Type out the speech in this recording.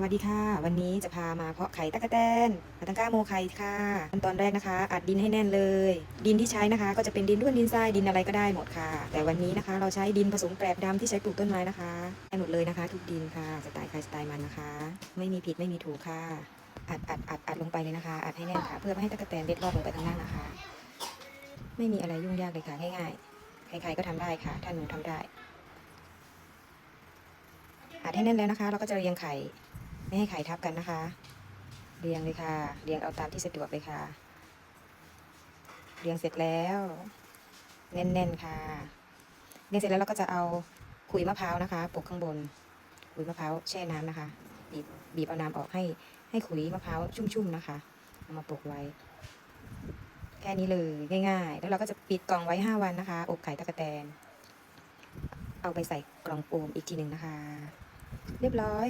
สวัสดีค่ะ วันนี้จะพามาเพาะไข่ตะกะแตนมาตังก้าโมไข่ค่ะขั้นตอนแรกนะคะ อัดดินให้แน่นเลย ดินที่ใช้นะคะ ก็จะเป็นดินร่วนดินทรายดินอะไรก็ได้หมดค่ะ แต่วันนี้นะคะ เราใช้ดินผสมแกลบดำที่ใช้ปลูกต้นไม้นะคะได้หมดเลยนะคะ ทุกดินค่ะสไตล์ใครสไตล์มันนะคะ ไม่มีผิดไม่มีถูกค่ะ อัดอัดอัดอัดลงไปเลยนะคะ อัดให้แน่นค่ะ เพื่อไม่ให้ตะกะแตนเล็ดลอดลงไปข้างล่างนะคะ ไม่มีอะไรยุ่งยากเลยค่ะง่ายๆ ใครๆก็ทำได้ค่ะถ้านหนูทำได้อัดให้แน่นแล้วนะคะ เราก็จะเรียงไข่ ไม่ให้ไข่ทับกันนะคะ เรียงเลยค่ะ เรียงเอาตามที่สะดวกเลยค่ะ เรียงเสร็จแล้ว แน่นๆค่ะ เรียงเสร็จแล้วเราก็จะเอาขุยมะพร้าวนะคะปลูกข้างบน ขุยมะพร้าวแช่น้ำนะคะ บีบบีบเอาน้ำออกให้ให้ขุยมะพร้าวชุ่มๆนะคะเอามาปลูกไว้ แค่นี้เลยง่ายๆ แล้วเราก็จะปิดกล่องไว้ 5 วันนะคะ อบไข่ตะกะแตน เอาไปใส่กล่องโฟมอีกทีหนึ่งนะคะ เรียบร้อย